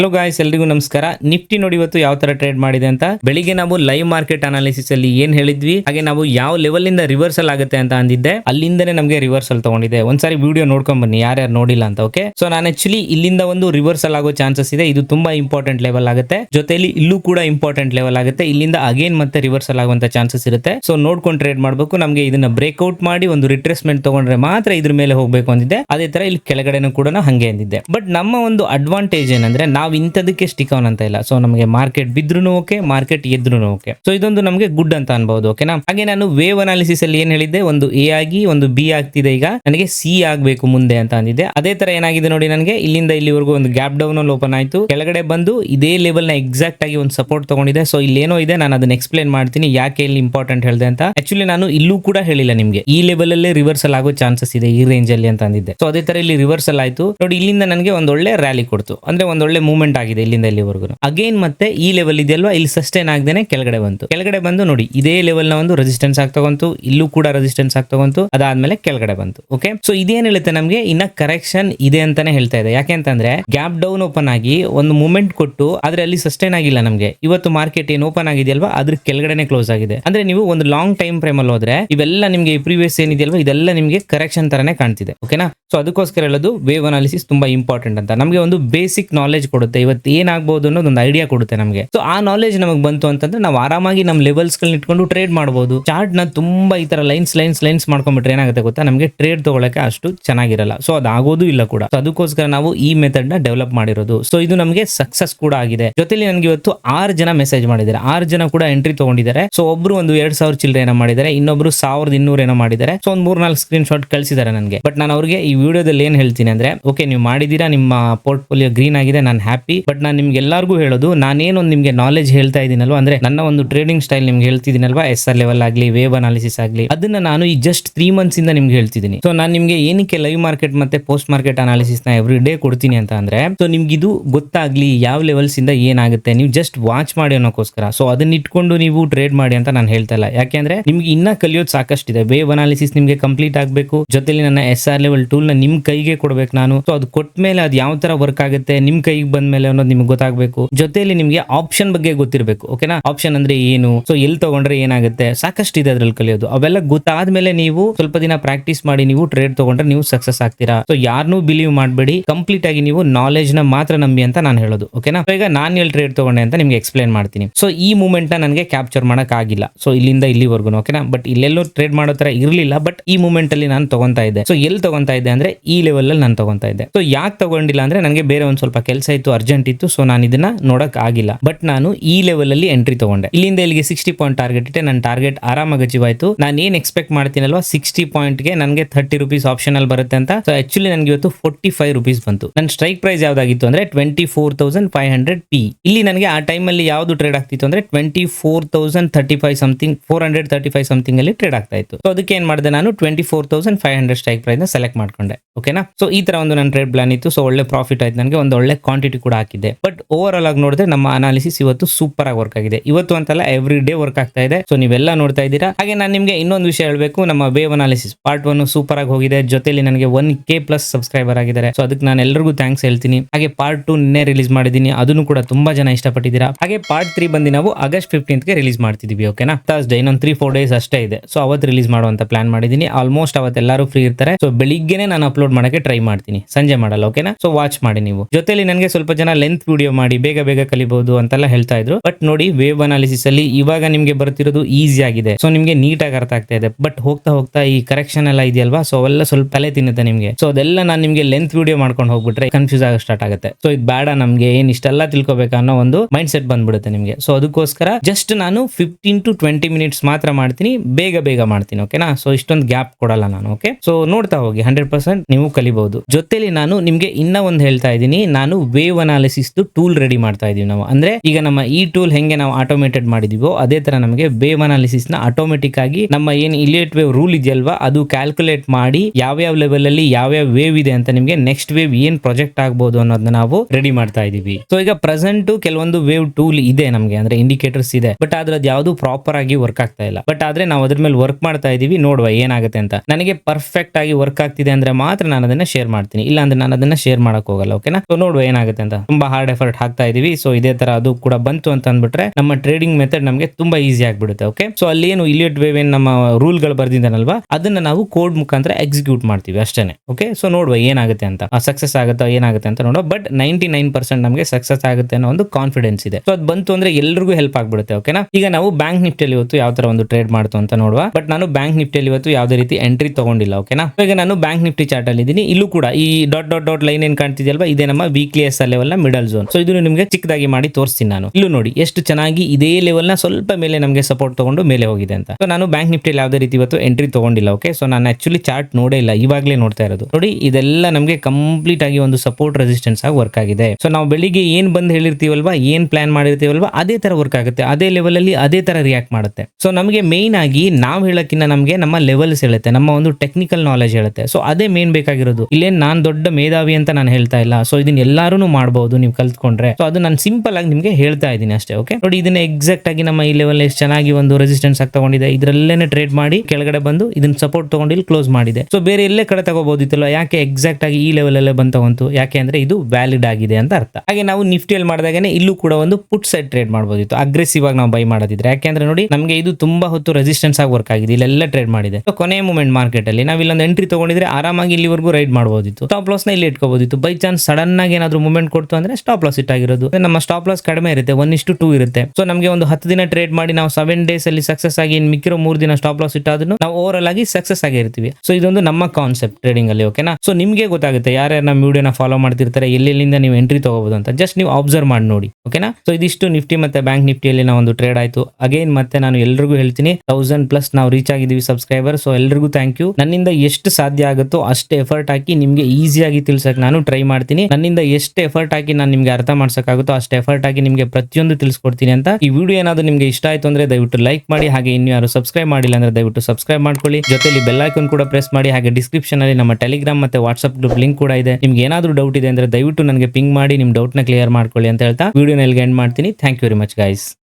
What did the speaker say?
Hello guys ಎಲ್ರಿಗೂ ನಮಸ್ಕಾರ. Nifty ನೋಡಿ ಇವತ್ತು ಯಾವ ತರ ಟ್ರೇಡ್ ಮಾಡಿದೆ ಅಂತ. ಬೆಳಿಗ್ಗೆ ನಾವು ಲೈವ್ ಮಾರ್ಕೆಟ್ ಅನಾಲಿಸಿಸ್ ಅಲ್ಲಿ ಏನ್ ಹೇಳಿದ್ವಿ, ಹಾಗೆ ನಾವು ಯಾವ ಲೆವೆಲ್ ಇಂದ ರಿವರ್ಸಲ್ ಆಗುತ್ತೆ ಅಂತ ಅಂದಿದ್ದೆ. ಅಲ್ಲಿಂದನೇ ನಮಗೆ ರಿವರ್ಸಲ್ ತಗೊಂಡಿದೆ. ಒಂದ್ಸಾರಿ ವಿಡಿಯೋ ನೋಡ್ಕೊಂಡ್ ಬನ್ನಿ, ಯಾರ್ಯಾರು ನೋಡಿಲ್ಲ ಅಂತ ಓಕೆ ಸೊ ನಾನು ಆಕ್ಚುಲಿ ಇಲ್ಲಿಂದ ಒಂದು ರಿವರ್ಸಲ್ ಆಗೋ ಚಾನ್ಸಸ್ ಇದೆ. ಇದು ತುಂಬಾ ಇಂಪಾರ್ಟೆಂಟ್ ಲೆವೆಲ್ ಆಗುತ್ತೆ. ಜೊತೆಲಿ ಇಲ್ಲೂ ಕೂಡ ಇಂಪಾರ್ಟೆಂಟ್ ಲೆವೆಲ್ ಆಗುತ್ತೆ. ಇಲ್ಲಿಂದ ಅಗೇನ್ ಮತ್ತೆ ರಿವರ್ಸಲ್ ಆಗುವಂತ ಚಾನ್ಸಸ್ ಇರುತ್ತೆ. ಸೊ ನೋಡ್ಕೊಂಡು ಟ್ರೇಡ್ ಮಾಡಬೇಕು. ನಮಗೆ ಇದನ್ನ ಬ್ರೇಕ್ಔಟ್ ಮಾಡಿ ಒಂದು ರಿಟ್ರೆಸ್ಮೆಂಟ್ ತಗೊಂಡ್ರೆ ಮಾತ್ರ ಇದ್ರ ಮೇಲೆ ಹೋಗ್ಬೇಕು ಅಂದಿದ್ದೆ. ಅದೇ ತರ ಇಲ್ಲಿ ಕೆಳಗಡೆನೂ ಕೂಡ ಹಂಗೆ ಅಂದಿದ್ದೆ. ಬಟ್ ನಮ್ಮ ಒಂದು ಅಡ್ವಾಂಟೇಜ್ ಏನಂದ್ರೆ, ನಾವು ಇಂಥದಕ್ಕೆ ಸ್ಟಿಕ್ ಆನ್ ಅಂತ ಇಲ್ಲ. ಸೊ ನಮಗೆ ಮಾರ್ಕೆಟ್ ಬಿದ್ರೂ ಓಕೆ ಮಾರ್ಕೆಟ್ ಎದ್ರು ಓಕೆ ಸೊ ಇದೊಂದು ನಮಗೆ ಗುಡ್ ಅಂತ ಅನ್ಬಹುದು ಓಕೆನಾ ಹಾಗೆ ನಾನು ವೇವ್ ಅನಾಲಿಸಿಸ್ ಅಲ್ಲಿ ಏನ್ ಹೇಳಿದ್ದೆ, ಒಂದು ಎ ಆಗಿ ಒಂದು ಬಿ ಆಗ್ತಿದೆ ಈಗ. ನನಗೆ ಸಿ ಆಗ್ಬೇಕು ಮುಂದೆ ಅಂತ ಅಂದಿದೆ ಅದೇ ತರ ಏನಾಗಿದೆ ನೋಡಿ ನನಗೆ, ಇಲ್ಲಿಂದ ಇಲ್ಲಿವರೆಗೂ ಒಂದು ಗ್ಯಾಪ್ ಡೌನ್ ಅಲ್ಲಿ ಓಪನ್ ಆಯ್ತು. ಕೆಳಗಡೆ ಬಂದು ಇದೇ ಲೆವೆಲ್ನ ಎಕ್ಸಾಕ್ಟ್ ಆಗಿ ಒಂದು ಸಪೋರ್ಟ್ ತಗೊಂಡಿದೆ ಸೊ ಇಲ್ಲೇನೋ ಇದೆ, ನಾನು ಅದನ್ನ ಎಕ್ಸ್ಪ್ಲೇನ್ ಮಾಡ್ತೀನಿ, ಯಾಕೆ ಇಲ್ಲಿ ಇಂಪಾರ್ಟೆಂಟ್ ಹೇಳಿದೆ ಅಂತ. ಆಕ್ಚುಲಿ ನಾನು ಇಲ್ಲೂ ಕೂಡ ಹೇಳಿಲ್ಲ ನಿಮಗೆ. ಈ ಲೆವೆಲ್ ಅಲ್ಲೇ ರಿವರ್ಸಲ್ ಆಗೋ ಚಾನ್ಸಸ್ ಇದೆ ಈ ರೇಂಜ್ ಅಲ್ಲಿ ಅಂತ ಅಂದಿದ್ದೆ. ಸೊ ಅದೇ ತರ ಇಲ್ಲಿ ರಿವರ್ಸಲ್ ಆಯ್ತು. ನೋಡಿ, ಇಲ್ಲಿಂದ ನನಗೆ ಒಂದೊಳ್ಳೆ ರ್ಯಾಲಿ ಕೊಡ್ತು. ಅಂದ್ರೆ ಒಂದೊಳ್ಳೆ ಮೂವ್ಮೆಂಟ್ ಆಗಿದೆ ಇಲ್ಲಿಂದ ಇಲ್ಲಿವರೆಗೂ. ಅಗೇನ್ ಮತ್ತೆ ಈ ಲೆವೆಲ್ ಇದೆಯಲ್ವಾ? ಇಲ್ಲಿ ಸಸ್ಟೈನ್ ಆಗದೇನೆ ಕೆಳಗಡೆ ಬಂತು. ಕೆಳಗಡೆ ಬಂದು ನೋಡಿ, ಇದೇ ಲೆವೆಲ್ನ ಒಂದು ರೆಸಿಸ್ಟೆನ್ಸ್ ಆಗಿ ತಗೊಂತು, ಇಲ್ಲೂ ಕೂಡ ರೆಸಿಸ್ಟೆನ್ಸ್ ಆಗಿ ತಗೊಂತು, ಅದಾದ್ಮೇಲೆ ಕೆಳಗಡೆ ಬಂತು ಓಕೆ ಸೊ ಇದೇನ್ ಹೇಳುತ್ತೆ ನಮಗೆ? ಇನ್ನ ಕರೆಕ್ಷನ್ ಇದೆ ಅಂತಾನೆ ಹೇಳ್ತಾ ಇದೆ. ಯಾಕೆ ಅಂತಂದ್ರೆ ಗ್ಯಾಪ್ ಡೌನ್ ಓಪನ್ ಆಗಿ ಒಂದು ಮೂಮೆಂಟ್ ಕೊಟ್ಟು ಆದ್ರೆ ಅಲ್ಲಿ ಸಸ್ಟೈನ್ ಆಗಿಲ್ಲ ನಮಗೆ. ಇವತ್ತು ಮಾರ್ಕೆಟ್ ಏನ್ ಓಪನ್ ಆಗಿದೆಯಲ್ವಾ? ಅದ್ರ ಕೆಳಗಡೆನೆ ಕ್ಲೋಸ್ ಆಗಿದೆ. ಅಂದ್ರೆ ನೀವು ಒಂದು ಲಾಂಗ್ ಟೈಮ್ ಫ್ರೇಮ್ ಅಲ್ಲಿ ಹೋದ್ರೆ, ಇವೆಲ್ಲ ನಿಮಗೆ ಪ್ರೀವಿಯಸ್ ಏನಿದೆಯಲ್ವಾ? ಇದೆಲ್ಲ ನಿಮಗೆ ಕರೆಕ್ಷನ್ ತರನೇ ಕಾಣ್ತಿದೆ ಓಕೆನಾ ಸೊ ಅದಕ್ಕೋಸ್ಕರ ಹೇಳೋದು ವೇವ್ ಅನಾಲಿಸಿಸ್ ತುಂಬಾ ಇಂಪಾರ್ಟೆಂಟ್ ಅಂತ. ನಮಗೆ ಒಂದು ಬೇಸಿಕ್ ನಾಲೆಜ್ ಕೊಡುತ್ತೆ. ಇವತ್ತು ಏನಾಗ್ಬೋದು ಅನ್ನೋದು ಒಂದು ಐಡಿಯಾ ಕೊಡುತ್ತೆ ನಮಗೆ. ಸೊ ಆ ನಾಲೆಜ್ ನಮಗೆ ಬಂತು ಅಂತಂದ್ರೆ ನಾವು ಆರಾಮಾಗಿ ನಮ್ಮ ಲೆವೆಲ್ಸ್ ಗಳನ್ನ ಇಟ್ಕೊಂಡು ಟ್ರೇಡ್ ಮಾಡಬಹುದು ಚಾರ್ಟ್ನ ತುಂಬಾ ಈ ತರ ಲೈನ್ಸ್ ಲೈನ್ಸ್ ಲೈನ್ಸ್ ಮಾಡ್ಕೊಂಡ್ಬಿಟ್ರೆ ಏನಾಗುತ್ತೆ ಗೊತ್ತಾ? ನಮಗೆ ಟ್ರೇಡ್ ತಗೊಳಕ್ಕೆ ಅಷ್ಟು ಚೆನ್ನಾಗಿರಲ್ಲ. ಸೊ ಅದಾಗೋದು ಇಲ್ಲ ಕೂಡ. ಸೊ ಅದಕ್ಕೋಸ್ಕರ ನಾವು ಈ ಮೆಥಡ್ನ ಡೆವಲಪ್ ಮಾಡಿರೋದು. ಸೊ ಇದು ನಮಗೆ ಸಕ್ಸಸ್ ಕೂಡ ಆಗಿದೆ. ಜೊತೆಲಿ ನನಗೆ ಇವತ್ತು ಆರು ಜನ ಮೆಸೇಜ್ ಮಾಡಿದ್ದಾರೆ. ಆರು ಜನ ಕೂಡ ಎಂಟ್ರಿ ತಗೊಂಡಿದ್ದಾರೆ. ಸೊ ಒಬ್ರು ಒಂದು ಎರಡ್ ಸಾವಿರ ಚಿಲ್ಲರೆ ಏನೋ ಮಾಡಿದ್ದಾರೆ. ಇನ್ನೊಬ್ರು ಸಾವಿರದ ಇನ್ನೂರ ಏನೋ ಮಾಡಿದ್ದಾರೆ. ಸೊ ಒಂದು ಮೂರ್ನಾಲ್ಕು ಸ್ಕ್ರೀನ್ ಶಾಟ್ ಕಳಿಸಿದ್ದಾರೆ ನನಗೆ. ಬಟ್ ನಾನು ಅವ್ರಿಗೆ ಈ ವಿಡಿಯೋದಲ್ಲಿ ಏನ್ ಹೇಳ್ತೀನಿ ಅಂದ್ರೆ ಓಕೆ ನೀವು ಮಾಡಿದ್ದೀರಾ, ನಿಮ್ಮ ಪೋರ್ಟ್ಫೋಲಿಯೋ ಗ್ರೀನ್ ಆಗಿದೆ, ನಾನು ಹ್ಯಾಪಿ ಬಟ್ ನಾನು ನಿಮ್ಗೆ ಎಲ್ಲರಿಗೂ ಹೇಳೋದು ನಾನೇನೊಂದು ನಿಮ್ಗೆ ನಾಲೆಜ್ ಹೇಳ್ತಾ ಇದ್ದೀನಲ್ವಾ, ಅಂದ್ರೆ ನನ್ನ ಒಂದು ಟ್ರೇಡಿಂಗ್ ಸ್ಟೈಲ್ ನಿಮ್ಗೆ ಹೇಳ್ತಿದ್ದೀನಲ್ವಾ ಎಸ್ ಆರ್ ಲೆವೆಲ್ ಆಗಲಿ ವೇವ್ ಅನಾಲಿಸಿಸ್ ಆಗಲಿ, ಅದನ್ನ ನಾನು ಈ ಜಸ್ಟ್ ತ್ರೀ ಮಂತ್ಸ್ ಇಂದ ನಿಮ್ಗೆ ಹೇಳ್ತಿದ್ದೀನಿ. ಸೊ ನಾನು ನಿಮ್ಗೆ ಏನಕ್ಕೆ ಲೈವ್ ಮಾರ್ಕೆಟ್ ಮತ್ತೆ ಪೋಸ್ಟ್ ಮಾರ್ಕೆಟ್ ಅನಾಲಿಸಿಸ್ನ ಎವ್ರಿ ಡೇ ಕೊಡ್ತೀನಿ ಅಂತ ಅಂದ್ರೆ ಸೊ ನಿಮ್ಗೆ ಇದು ಗೊತ್ತಾಗ್ಲಿ, ಯಾವ ಲೆವೆಲ್ಸ್ ಇಂದ ಏನಾಗುತ್ತೆ, ನೀವು ಜಸ್ಟ್ ವಾಚ್ ಮಾಡಿ ಅನ್ನೋಕ್ಕೋಸ್ಕರ ಸೊ ಅದನ್ನ ಇಟ್ಕೊಂಡು ನೀವು ಟ್ರೇಡ್ ಮಾಡಿ ಅಂತ ನಾನು ಹೇಳ್ತಾ ಇಲ್ಲ. ಯಾಕೆಂದ್ರೆ ನಿಮ್ಗೆ ಇನ್ನ ಕಲಿಯೋದು ಸಾಕಷ್ಟಿದೆ. ವೇವ್ ಅನಾಲಿಸಿಸ್ ನಿಮ್ಗೆ ಕಂಪ್ಲೀಟ್ ಆಗಬೇಕು. ಜೊತೆಲಿ ನನ್ನ ಎಸ್ ಆರ್ ಲೆವೆಲ್ ಟೂಲ್ ನ ನಿಮ್ ಕೈಗೆ ಕೊಡ್ಬೇಕು ನಾನು. ಸೊ ಅದು ಕೊಟ್ಟ ಮೇಲೆ ಅದು ಯಾವ ತರ ವರ್ಕ್ ಆಗುತ್ತೆ, ನಿಮ್ ಕೈಗೆ ಬಂದ ಮೇಲೆ ಅನ್ನೋದು ನಿಮ್ಗೆ ಗೊತ್ತಾಗಬೇಕು. ಜೊತೆಯಲ್ಲಿ ನಿಮ್ಗೆ ಆಪ್ಷನ್ ಬಗ್ಗೆ ಗೊತ್ತಿರಬೇಕು ಓಕೆನಾ ಆಪ್ಷನ್ ಅಂದ್ರೆ ಏನು? ಸೊ ಎಲ್ಲಿ ತಗೊಂಡ್ರೆ ಏನಾಗುತ್ತೆ? ಸಾಕಷ್ಟು ಇದೆ ಅದ್ರಲ್ಲಿ ಕಲಿಯೋದು. ಅವೆಲ್ಲ ಗೊತ್ತಾದ್ಮೇಲೆ ನೀವು ಸ್ವಲ್ಪ ದಿನ ಪ್ರಾಕ್ಟೀಸ್ ಮಾಡಿ ನೀವು ಟ್ರೇಡ್ ತಗೊಂಡ್ರೆ ನೀವು ಸಕ್ಸಸ್ ಆಗ್ತೀರಾ. ಸೊ ಯಾರನ್ನೂ ಬಿಲೀವ್ ಮಾಡಬೇಡಿ. ಕಂಪ್ಲೀಟ್ ಆಗಿ ನೀವು ನಾಲೆಜ್ನ ಮಾತ್ರ ನಂಬಿ ಅಂತ ನಾನು ಹೇಳೋದು ಓಕೆನಾ ಈಗ ನಾನು ಎಲ್ಲಿ ಟ್ರೇಡ್ ತಗೊಂಡೆ ಅಂತ ನಿಮ್ಗೆ ಎಕ್ಸ್ಪ್ಲೇನ್ ಮಾಡ್ತೀನಿ. ಸೊ ಈ ಮೂಮೆಂಟ್ನ ನನಗೆ ಕ್ಯಾಪ್ಚರ್ ಮಾಡಕ್ ಆಗಿಲ್ಲ. ಸೊ ಇಲ್ಲಿಂದ ಇಲ್ಲಿವರೆಗೂ ಓಕೆನಾ ಬಟ್ ಇಲ್ಲೆಲ್ಲೂ ಟ್ರೇಡ್ ಮಾಡೋ ತರ ಇರಲಿಲ್ಲ ಬಟ್ ಈ ಮೂಮೆಂಟ್ ಅಲ್ಲಿ ನಾನು ತಗೊಂತಾ ಇದ್ದೆ. ಸೊ ಎಲ್ಲಿ ತಗೊಂತಾ ಇದ್ದೆ ಅಂದ್ರೆ ಈ ಲೆವೆಲಲ್ಲಿ ನಾನು ತಗೊಂತಾ ಇದ್ದೆ. ಸೊ ಯಾಕೆ ತಗೊಂಡಿಲ್ಲ ಅಂದ್ರೆ ನನಗೆ ಬೇರೆ ಒಂದು ಸ್ವಲ್ಪ ಕೆಲಸ ಇತ್ತು ಅರ್ಜೆಂಟ್ ಇತ್ತು ಸೊ ನಾನು ಇದನ್ನ ನೋಡಕ್ ಆಗಿಲ್ಲ. ಬಟ್ ನಾನು ಈ ಲೆವೆಲ್ ಅಲ್ಲಿ ಎಂಟ್ರಿ ತಗೊಂಡೆ. ಇಲ್ಲಿಂದ ಇಲ್ಲಿಗೆ ಸಿಕ್ಸ್ಟಿ ಪಾಯಿಂಟ್ ಟಾರ್ಗೆಟ್ ಇಟ್ಟೆ ನನ್ನ ಟಾರ್ಗೆಟ್ ಆರಾಮಾಗಿ ಅಚೀವ್ ಆಯ್ತು ನಾನು ಏನ್ ಎಕ್ಸ್ಪೆಕ್ಟ್ ಮಾಡ್ತೀನಲ್ವಾ ಸಿಕ್ಸ್ಟಿ ಪಾಯಿಂಟ್ಗೆ ನನಗೆ ಥರ್ಟಿ ರುಪೀಸ್ ಆಪ್ಷನ್ ಬರುತ್ತೆ ಅಂತ. ಸೊ ಆಕ್ಚುಲಿ ನನಗೆ ಇವತ್ತು ಫೋರ್ಟಿ ಫೈವ್ ರುಪೀಸ್ ಬಂತು. ನನ್ನ ಸ್ಟ್ರೈಕ್ ಪ್ರೈಸ್ ಯಾವ್ದಾಗಿತ್ತು ಅಂದ್ರೆ twenty four thousand five hundred P ಇಲ್ಲಿ ನನಗೆ ಆ ಟೈಮ್ ಅಲ್ಲಿ ಯಾವ್ದು ಟ್ರೇಡ್ ಆಗ್ತಿತ್ತು ಅಂದ್ರೆ twenty four thousand thirty five something four hundred thirty five something ಅಲ್ಲಿ ಟ್ರೇಡ್ ಆಗ್ತಾ ಇತ್ತು. ಸೊ ಅದಕ್ಕೆ ಏನ್ ಮಾಡಿದೆ ನಾನು twenty four thousand five hundred strike price select ಮಾಡ್ಕೊಂಡೆ. Sunday ಓಕೆನಾ ಸೊ ಈ ತರ ಒಂದು ನನ್ನ ಟ್ರೇಡ್ ಪ್ಲಾನ್ ಇತ್ತು. ಸೊ ಒಳ್ಳೆ ಪ್ರಾಫಿಟ್ ಆಯ್ತು ನನಗೆ. ಒಂದು ಒಳ್ಳೆ ಕ್ವಾಂಟಿಟಿ ಕೂಡ ಹಾಕಿದೆ ಬಟ್ ಓವರ್ ಆಲ್ ಆಗಿ ನೋಡಿದ್ರೆ ನಮ್ಮ ಅನಾಲಿಸಿಸ್ ಇವತ್ತು ಸೂಪರ್ ಆಗಿ ವರ್ಕ್ ಆಗಿದೆ. ಇವತ್ತು ಅಂತಲ್ಲ ಎವ್ರಿ ಡೇ ವರ್ಕ್ ಆಗ್ತಾ ಇದೆ. ಸೊ ನೀವೆಲ್ಲ ನೋಡ್ತಾ ಇದ್ದೀರಾ. ಹಾಗೆ ನಾನು ನಿಮಗೆ ಇನ್ನೊಂದು ವಿಷಯ ಹೇಳಬೇಕು. ನಮ್ಮ wave analysis part one super ಆಗಿ ಹೋಗಿದೆ. ಜೊತೆಲಿ ನನಗೆ ಒನ್ ಕೆ ಪ್ಲಸ್ ಸಬ್ಸ್ಕ್ರೈಬರ್ ಆಗಿದ್ದಾರೆ. ಸೊ ಅದಕ್ಕೆ ನಾನು ಎಲ್ಲರಿಗೂ ಥ್ಯಾಂಕ್ಸ್ ಹೇಳ್ತೀನಿ. ಹಾಗೆ ಪಾರ್ಟ್ ಟು ನಿನ್ನೆ ರಿಲೀಸ್ ಮಾಡಿದ್ದೀನಿ. ಅದನ್ನು ಕೂಡ ತುಂಬಾ ಜನ ಇಷ್ಟಪಟ್ಟಿದ್ದೀರಾ. ಹಾಗೆ ಪಾರ್ಟ್ ತ್ರೀ ಬಂದು ನಾವು ಆಗಸ್ಟ್ ಫಿಫ್ಟೀನ್ತ್ಗೆ ರಿಲೀಸ್ ಮಾಡ್ತಿದೀವಿ ಓಕೆನಾ ಥರ್ಸ್ಡೇ ಇನ್ನೊಂದು ತ್ರೀ ಫೋರ್ ಡೇಸ್ ಅಷ್ಟೇ ಇದೆ. ಸೊ ಅವತ್ತು ರಿಲೀಸ್ ಮಾಡುವಂತ ಪ್ಲಾನ್ ಮಾಡಿದ್ದೀನಿ. ಆಲ್ಮೋಸ್ಟ್ ಅವತ್ತೆಲ್ಲರೂ ಫ್ರೀ ಇರ್ತಾರೆ. ಸೊ ಬೆಳಿಗ್ಗೆನೆ ನಾನು ಅಪ್ಲೋಡ್ ಮಾಡಕ್ಕೆ ಟ್ರೈ ಮಾಡ್ತೀನಿ. ಸಂಜೆ ಮಾಡಲ್ಲ ಓಕೆನಾ ಸೊ ವಾಚ್ ಮಾಡಿ ನೀವು. ಜೊತೆಲಿ ನನಗೆ ಸ್ವಲ್ಪ ಜನ ಲೆಂತ್ ವಿಡಿಯೋ ಮಾಡಿ, ಬೇಗ ಬೇಗ ಕಲಿಬಹುದು ಅಂತೆಲ್ಲ ಹೇಳ್ತಾ ಇದ್ರು. ಬಟ್ ನೋಡಿ ವೇವ್ ಅನಾಲಿಸಿಸ್ ಅಲ್ಲಿ ಇವಾಗ ನಿಮಗೆ ಬರ್ತಿರೋದು ಈಸಿ ಆಗಿದೆ. ಸೊ ನಿಮ್ಗೆ ನೀಟಾಗಿ ಅರ್ಥ ಆಗ್ತಾ ಇದೆ. ಬಟ್ ಹೋಗ್ತಾ ಹೋಗ್ತಾ ಈ ಕರೆಕ್ಷನ್ ಎಲ್ಲ ಇದೆಯಲ್ವಾ? ಸೊ ಅವೆಲ್ಲ ಸ್ವಲ್ಪ ತಲೆ ತಿನ್ನುತ್ತೆ ನಿಮಗೆ. ಸೊ ಅದೆಲ್ಲ ನಾನು ನಿಮಗೆ ಲೆಂತ್ ವಿಡಿಯೋ ಮಾಡ್ಕೊಂಡು ಹೋಗ್ಬಿಟ್ರೆ ಕನ್ಫ್ಯೂಸ್ ಆಗ ಸ್ಟಾರ್ಟ್ ಆಗುತ್ತೆ. ಸೊ ಇದು ಬೇಡ ನಮಗೆ, ಏನ್ ಇಷ್ಟೆಲ್ಲ ತಿಳ್ಕೊಬೇಕು ಅನ್ನೋ ಒಂದು ಮೈಂಡ್ ಸೆಟ್ ಬಂದ್ಬಿಡುತ್ತೆ ನಿಮಗೆ. ಸೊ ಅದಕ್ಕೋಸ್ಕರ ಜಸ್ಟ್ ನಾನು ಫಿಫ್ಟೀನ್ ಟು ಟ್ವೆಂಟಿ ಮಿನಿಟ್ಸ್ ಮಾತ್ರ ಮಾಡ್ತೀನಿ. ಬೇಗ ಬೇಗ ಮಾಡ್ತೀನಿ ಓಕೆನಾ ಸೊ ಇಷ್ಟೊಂದು ಗ್ಯಾಪ್ ಕೊಡಲ್ಲ ನಾನು ಓಕೆ ಸೊ ನೋಡ್ತಾ ಹೋಗಿ ಹಂಡ್ರೆಡ್ ಪರ್ಸೆಂಟ್ ನೀವು ಕಲಿಬಹುದು. ಜೊತೆಲಿ ನಾನು ನಿಮ್ಗೆ ಇನ್ನ ಒಂದು ಹೇಳ್ತಾ ಇದ್ದೀನಿ. ನಾನು ವೇವ್ ಅನಾಲಿಸಿಸ್ ಟೂಲ್ ರೆಡಿ ಮಾಡ್ತಾ ಇದೀವಿ ನಾವು. ಅಂದ್ರೆ ಈಗ ನಮ್ಮ ಈ ಟೂಲ್ ಹೆಂಗೆ ನಾವು ಆಟೋಮೇಟೆಡ್ ಮಾಡಿದೀವೋ ಅದೇ ತರ ನಮಗೆ ವೇವ್ ಅನಾಲಿಸಿಸ್ನ ಆಟೋಮೆಟಿಕ್ ಆಗಿ ನಮ್ಮ ಏನ್ ಇಲಿಯಟ್ ವೇವ್ ರೂಲ್ ಇದೆಯಲ್ವಾ ಅದು ಕ್ಯಾಲ್ಕುಲೇಟ್ ಮಾಡಿ ಯಾವ್ಯಾವ ಲೆವೆಲ್ ಅಲ್ಲಿ ಯಾವ್ಯಾವ ವೇವ್ ಇದೆ ಅಂತ ನಿಮಗೆ ನೆಕ್ಸ್ಟ್ ವೇವ್ ಏನ್ ಪ್ರಾಜೆಕ್ಟ್ ಆಗ್ಬಹುದು ಅನ್ನೋದನ್ನ ನಾವು ರೆಡಿ ಮಾಡ್ತಾ ಇದೀವಿ ಸೊ ಈಗ ಪ್ರೆಸೆಂಟ್ ಕೆಲವೊಂದು ವೇವ್ ಟೂಲ್ ಇದೆ ನಮಗೆ. ಅಂದ್ರೆ ಇಂಡಿಕೇಟರ್ಸ್ ಇದೆ. ಬಟ್ ಆದ್ರೆ ಅದು ಯಾವುದು ಪ್ರಾಪರ್ ಆಗಿ ವರ್ಕ್ ಆಗ್ತಾ ಇಲ್ಲ. ಬಟ್ ಆದ್ರೆ ನಾವು ಅದ್ರ ಮೇಲೆ ವರ್ಕ್ ಮಾಡ್ತಾ ಇದೀವಿ ನೋಡುವ ಏನಾಗುತ್ತೆ ಅಂತ. ನನಗೆ ಪರ್ಫೆಕ್ಟ್ ಆಗಿ ವರ್ಕ್ ಆಗ್ತಿದೆ ಅಂದ್ರೆ ಮಾತ್ರ ನಾನು ಅದನ್ನ ಶೇರ್ ಮಾಡ್ತೀನಿ. ಇಲ್ಲ ಅಂದ್ರೆ ನಾನು ಅದನ್ನ ಶೇರ್ ಮಾಡಕ್ ಹೋಗಲ್ಲ ಓಕೆನಾ ಸೊ ನೋಡುವ ಏನಾಗುತ್ತೆ ಅಂತ. ತುಂಬಾ ಹಾರ್ಡ್ ಎಫರ್ಟ್ ಹಾಕ್ತಾ ಇದೀವಿ. ಸೊ ಇದೇ ತರ ಅದು ಕೂಡ ಬಂತು ಅಂತ ಅಂದ್ಬಿಟ್ರೆ ನಮ್ಮ ಟ್ರೇಡಿಂಗ್ ಮೆಥಡ್ ನಮಗೆ ತುಂಬಾ ಈಸಿ ಆಗ್ಬಿಡುತ್ತೆ ಓಕೆ ಸೊ ಅಲ್ಲಿ ಏನು ಇಲಿಯಟ್ ವೇವ್ ಏನ್ ನಮ್ಮ ರೂಲ್ಗಳು ಬರ್ದಿದ್ದಾನಲ್ವಾ? ಅದನ್ನ ನಾವು ಕೋಡ್ ಮುಖಾಂತರ ಎಕ್ಸಿಕ್ಯೂಟ್ ಮಾಡ್ತೀವಿ ಅಷ್ಟೇನೆ ಓಕೆ ಸೊ ನೋಡುವ ಏನಾಗುತ್ತೆ ಅಂತ. ಸಕ್ಸಸ್ ಆಗುತ್ತಾ, ಏನಾಗುತ್ತೆ ಅಂತ ನೋಡುವ. ಬಟ್ ನೈಂಟಿ ನೈನ್ ಪರ್ಸೆಂಟ್ ನಮಗೆ ಸಕ್ಸಸ್ ಆಗುತ್ತೆ ಅನ್ನೋ ಒಂದು ಕಾನ್ಫಿಡೆನ್ಸ್ ಇದೆ. ಸೊ ಅದು ಬಂತು ಅಂದ್ರೆ ಎಲ್ರಿಗೂ ಹೆಲ್ಪ್ ಆಗ್ಬಿಡುತ್ತೆ ಓಕೆನಾ ಈಗ ನಾವು ಬ್ಯಾಂಕ್ ನಿಫ್ಟಿಯಲ್ಲಿ ಇವತ್ತು ಯಾವ ತರ ಒಂದು ಟ್ರೇಡ್ ಮಾಡ್ತು ಅಂತ ನೋಡುವ. ಬಟ್ ನಾನು ಬ್ಯಾಂಕ್ ನಿಫ್ಟಿಯಲ್ಲಿ ಇವತ್ತು ಯಾವುದೇ ರೀತಿ ಎಂಟ್ರಿ ತಗೊಂಡಿಲ್ಲ ಓಕೆನಾ ಈಗ ನಾನು ಬ್ಯಾಂಕ್ ನಿಫ್ಟಿ ಚಾರ್ಟ್ ಅಲ್ಲಿ ಇದ್ದೀನಿ ಇಲ್ಲೂ ಕೂಡ ಈ ಡಾಟ್ ಡಾಟ್ ಡಾಟ್ ಲೈನ್ ಏನ್ ಕಾಣ್ತಿದೆಯಲ್ವಾ? ಇದೇ ನಮ್ಮ ವೀಕ್ಲಿ ಎಸ್ ಲೆವೆಲ್ನ ಮಿಡಲ್ ಝೋನ್ ಸೊ ಇದನ್ನು ನಿಮಗೆ ಚಿಕ್ಕದಾಗಿ ಮಾಡಿ ತೋರಿಸ್ತೀನಿ ನಾನು. ಇಲ್ಲೂ ನೋಡಿ, ಎಷ್ಟು ಚೆನ್ನಾಗಿ ಇದೇ ಲೆವೆಲ್ನ ಸ್ವಲ್ಪ ಮೇಲೆ ನಮಗೆ ಸಪೋರ್ಟ್ ತಗೊಂಡು ಮೇಲೆ ಹೋಗಿದೆ ಅಂತ. ಸೊ ನಾನು ಬ್ಯಾಂಕ್ ನಿಫ್ಟಿಯಲ್ಲಿ ಯಾವುದೇ ರೀತಿ ಇವತ್ತು ಎಂಟ್ರಿ ತಗೊಂಡಿಲ್ಲ ಓಕೆ ಸೊ ನಾನು ಆಕ್ಚುಲಿ ಚಾರ್ಟ್ ನೋಡೇ ಇಲ್ಲ, ಇವಾಗಲೇ ನೋಡ್ತಾ ಇರೋದು. ನೋಡಿ, ಇದೆಲ್ಲ ನಮಗೆ ಕಂಪ್ಲೀಟ್ ಆಗಿ ಒಂದು ಸಪೋರ್ಟ್ ರೆಸಿಸ್ಟೆನ್ಸ್ ಆಗಿ ವರ್ಕ್ ಆಗಿದೆ. ಸೊ ನಾವು ಬೆಳಿಗ್ಗೆ ಏನ್ ಬಂದು ಹೇಳಿರ್ತೀವಲ್ವಾ, ಏನ್ ಪ್ಲಾನ್ ಮಾಡಿರ್ತೀವಲ್ವಾ, ಅದೇ ತರ ವರ್ಕ್ ಆಗುತ್ತೆ. ಅದೇ ಲೆವೆಲ್ ಅಲ್ಲಿ ಅದೇ ತರ ರಿಯಾಕ್ಟ್ ಮಾಡುತ್ತೆ. ಸೊ ನಮಗೆ ಮೇನ್ ಆಗಿ ನಾವು ಹೇಳಕ್ಕಿಂತ ನಮಗೆ ನಮ್ಮ ಲೆವೆಲ್ಸ್ ಹೇಳುತ್ತೆ, ನಮ್ಮ ಒಂದು ಟೆಕ್ನಿಕಲ್ ನಾಲೆಜ್ ಹೇಳುತ್ತೆ. ಸೊ ಅದೇ ಮೇನ್ ಬೇಕಾಗಿರೋದು ಇಲ್ಲೇ ನಾನ್ ದೊಡ್ಡ ಮೇಧಾವಿ ಅಂತ ನಾನು ಹೇಳ್ತಾ ಇಲ್ಲ. ಸೊ ಇದನ್ನ ಎಲ್ಲಾರು ಮಾಡಬಹುದು ನೀವು ಕಲ್ತ್ಕೊಂಡ್ರೆ. ಸೊ ಅದು ನಾನು ಸಿಂಪಲ್ ಆಗಿ ನಿಮಗೆ ಹೇಳ್ತಾ ಇದ್ದೀನಿ ಅಷ್ಟೇ ಓಕೆ ನೋಡಿ, ಇದನ್ನ ಎಕ್ಸಾಕ್ಟ್ ಆಗಿ ನಮ್ಮ ಈ ಲೆವೆಲ್ ಎಷ್ಟು ಚೆನ್ನಾಗಿ ಒಂದು ರೆಸಿಸ್ಟೆನ್ಸ್ ಆಗಿ ತಗೊಂಡಿದೆ, ಇದ್ರಲ್ಲೇನೆ ಟ್ರೇಡ್ ಮಾಡಿ ಕೆಳಗಡೆ ಬಂದು ಇದನ್ನ ಸಪೋರ್ಟ್ ತಗೊಂಡು ಇಲ್ಲಿ ಕ್ಲೋಸ್ ಮಾಡಿದೆ. ಸೊ ಬೇರೆ ಎಲ್ಲೇ ಕಡೆ ತಗೋಬಹುದಿತ್ತಲ್ಲ ಯಾಕೆ ಎಕ್ಸಾಕ್ಟ್ ಆಗಿ ಈ ಲೆವೆಲ್ ಅಲ್ಲೇ ಬಂತ ತಗೊಂತು ಯಾಕೆ ಅಂದ್ರೆ ಇದು ವ್ಯಾಲಿಡ್ ಆಗಿದೆ ಅಂತ ಅರ್ಥ. ಹಾಗೆ ನಾವು ನಿಫ್ಟಿ ಅಲ್ಲಿ ಮಾಡಿದಾಗನೇ ಇಲ್ಲೂ ಕೂಡ ಒಂದು ಪುಟ್ ಸೈಡ್ ಟ್ರೇಡ್ ಮಾಡಬಹುದಿತ್ತು ಅಗ್ರೆಸಿವ್ ಆಗಿ ನಾವು ಬೈ ಮಾಡೋದಿದ್ರೆ. ಯಾಕೆಂದ್ರೆ ನೋಡಿ, ನಮಗೆ ಇದು ತುಂಬಾ ಹೊತ್ತು ರೆಸಿಸ್ಟೆನ್ಸ್ ಆಗಿ ವರ್ಕ್ ಆಗಿದೆ. ಇಲ್ಲೆಲ್ಲ ಟ್ರೇಡ್ ಮಾಡಿದೆ. ಕೊನೆ ಮೂಮೆಂಟ್ ಮಾರ್ಕೆಟ್ ಅಲ್ಲಿ ನಾವು ಇಲ್ಲೊಂದು ಎಂಟ್ರಿ ತಗೊಂಡಿದ್ರೆ ಆರಾಮಾಗಿ ಇಲ್ಲಿವರೆಗೂ ರೈಡ್ ಮಾಡಬಹುದಿತ್ತು ಸ್ಟಾಪ್ ಲಾಸ್ನ ಇಲ್ಲಿ ಇಟ್ಕೋಬಹುದಿತ್ತು ಬೈ ಚಾನ್ಸ್ ಸಡನ್ ಆಗಿ ಏನಾದ್ರು ಮೂವ್ಮೆಂಟ್ ಕೊಡ್ತು ಅಂದ್ರೆ ಸ್ಟಾಪ್ ಲಾಸ್ ಇಟ್ ಆಗಿರೋದು ನಮ್ಮ ಸ್ಟಾಪ್ ಲಾಸ್ ಕಡಿಮೆ ಇರುತ್ತೆ ಒನ್ ಇಷ್ಟು ಟೂ ಇರುತ್ತೆ. ಸೊ ನಮಗೆ ಒಂದು ಹತ್ತು ದಿನ ಟ್ರೇಡ್ ಮಾಡಿ ನಾವು ಸೆವೆನ್ ಡೇಸ್ ಅಲ್ಲಿ ಸಕ್ಸಸ್ ಆಗಿ ಮಿಕ್ಕಿರೋ ಮೂರು ದಿನ ಸ್ಟಾಪ್ ಲಾಸ್ ಇಟ್ಟಾದ್ರೂ ನಾವು ಓವರ್ ಆಗಿ ಸಕ್ಸಸ್ ಆಗಿರ್ತೀವಿ ಸೊ ಇದೊಂದು ನಮ್ಮ ಕಾನ್ಸೆಪ್ಟ್ ಟ್ರೇಡಿಂಗ್ ಅಲ್ಲಿ ಓಕೆನಾ ಸೊ ನಿಮಗೆ ಗೊತ್ತಾಗುತ್ತೆ ಯಾರ್ಯಾರು ನಮ್ಮ ವಿಡಿಯೋನ ಫಾಲೋ ಮಾಡ್ತಿರ್ತಾರೆ, ಎಲ್ಲೆಲ್ಲಿಂದ ನೀವು ಎಂಟ್ರಿ ತಗೋಬಹುದು ಅಂತ. ಜಸ್ಟ್ ನೀವು ಅಬ್ಸರ್ವ್ ಮಾಡಿ ನೋಡಿ ಓಕೆನಾ ಸೊ ಇದಿಷ್ಟು ನಿಫ್ಟಿ ಮತ್ತೆ ಬ್ಯಾಂಕ್ ನಿಫ್ಟಿಯಲ್ಲಿ ನಾವು ಒಂದು ಟ್ರೇಡ್ ಆಯ್ತು. ಅಗೈನ್ ಮತ್ತೆ ನಾನು ಎಲ್ರಿಗೂ ಹೇಳ್ತೀನಿ ತೌಸಂಡ್ ಪ್ಲಸ್ ನಾವು ರೀಚ್ ಆಗಿದ್ದೀವಿ ಸಬ್ಸ್ಕ್ರೈಬರ್ ಸೊ ಎಲ್ರಿಗೂ ಥ್ಯಾಂಕ್ ಯು ನನ್ನಿಂದ ಎಷ್ಟು ಸಾಧ್ಯ ಆಗುತ್ತೋ ಅಷ್ಟು ಎಫರ್ಟ್ ಹಾಕಿ ನಿಮಗೆ ಈಸಿಯಾಗಿ ತಿಳ್ಸಕ್ ನಾನು ಟ್ರೈ ಮಾಡ್ತೀನಿ. ನನ್ನಿಂದ ಎಷ್ಟು ಎಫರ್ಟ್ ಹಾಕಿ ನಾನು ನಿಮ್ಗೆ ಅರ್ಥ ಮಾಡ್ಸೋಕ್ಕಾಗುತ್ತೋ ಅಷ್ಟು ಎಫರ್ಟ್ ಹಾಕಿ ನಿಮಗೆ ಪ್ರತಿಯೊಂದು ತಿಳಿಸ್ಕೊಡ್ತೀನಿ ಅಂತ ಈ ವಿಡಿಯೋ ಏನಾದ್ರು ನಿಮಗೆ ಇಷ್ಟ ಆಯ್ತು ಅಂದ್ರೆ ದಯವಿಟ್ಟು ಲೈಕ್ ಮಾಡಿ, ಹಾಗೆ ಇನ್ನು ಯಾರು ಸಬ್ಸ್ಕ್ರೈಬ್ ಮಾಡಿಲ್ಲ ಅಂದ್ರೆ ದಯವಿಟ್ಟು ಸಬ್ಸ್ಕ್ರೈಬ್ ಮಾಡ್ಕೊಳ್ಳಿ. ಜೊತೆಲಿ ಐಕಾನ್ ಕೂಡ ಪ್ರೆಸ್ ಮಾಡಿ, ಹಾಗೆ ಡಿಸ್ಕ್ರಿಪ್ಷನ್ ಅಲ್ಲಿ ನಮ್ಮ ಟೆಲಿಗ್ರಾಮ್ ಮತ್ತೆ ವಾಟ್ಸ್ಆಪ್ ಗ್ರೂಪ್ ಲಿಂಕ್ ಕೂಡ ಇದೆ. ನಿಮ್ಗೆ ಏನಾದ್ರು ಡೌಟ್ ಇದೆ ಅಂದ್ರೆ ದಯವಿಟ್ಟು ನನಗೆ ಪಿಂಗ್ ಮಾಡಿ, ನಿಮ್ ಡೌಟ್ನ ಕ್ಲಿಯರ್ ಮಾಡ್ಕೊಳ್ಳಿ ಅಂತ ಹೇಳ್ತಾ ವಿಡಿಯೋ ಇಲ್ಲಿಗೆ ಎಂಡ್ ಮಾಡ್ತೀನಿ. Thank you very much guys